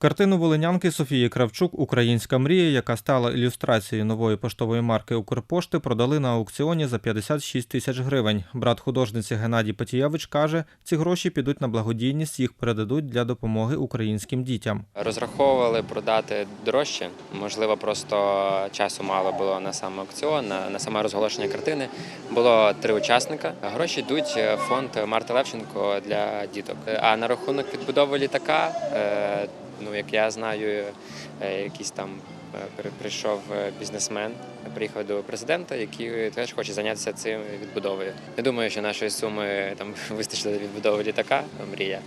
Картину волинянки Софії Кравчук Українська мрія, яка стала ілюстрацією нової поштової марки Укрпошти, продали на аукціоні за 56 тисяч гривень. Брат художниці Геннадій Петієвич каже, ці гроші підуть на благодійність, їх передадуть для допомоги українським дітям. Розраховували продати дорожче. Можливо, просто часу мало було на сам аукціон, на, саме розголошення картини. Було три учасника. Гроші йдуть в фонд Марти Левченко для діток. А на рахунок відбудови літака, е, ну як я знаю, е, якийсь там е, прийшов е, бізнесмен, приїхав до президента, який теж хоче зайнятися цим відбудовою. Не думаю, що нашої суми там вистачило для відбудови літака. Мрія.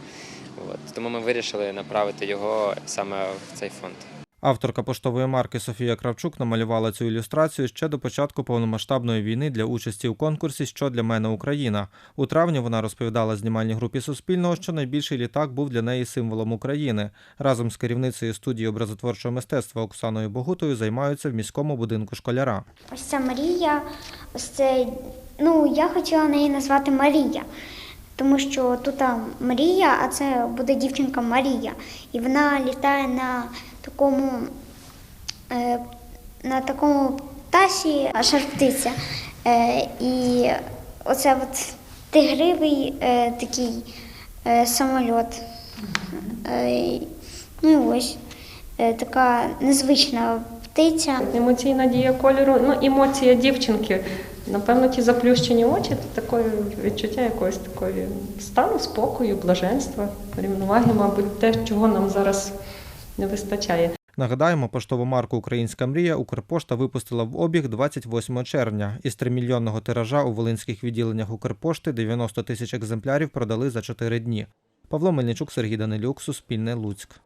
От. Тому ми вирішили направити його саме в цей фонд. Авторка поштової марки Софія Кравчук намалювала цю ілюстрацію ще до початку повномасштабної війни для участі у конкурсі Що для мене Україна. У травні вона розповідала знімальній групі Суспільного, що найбільший літак був для неї символом України. Разом з керівницею студії образотворчого мистецтва Оксаною Богутою займаються в міському будинку школяра. Ось ця Марія, ось це, ну, я хотіла неї назвати Марія, тому що тут Марія, а це буде дівчинка Марія. І вона літає на такому, е, на такому птасі, шар птиця. Е, і оце от тигривий е, такий е, самольот. Е, ну і ось е, така незвична птиця. Емоційна дія кольору, ну емоція дівчинки. Напевно, ті заплющені очі це таке відчуття якогось такої стану, спокою, блаженства, рівноваги, мабуть, те, чого нам зараз не вистачає. Нагадаємо, поштову марку Українська мрія Укрпошта випустила в обіг 28 червня. Із тримільйонного тиража у волинських відділеннях Укрпошти 90 тисяч екземплярів продали за 4 дні. Павло Мельничук, Сергій Данилюк, Суспільне Луцьк.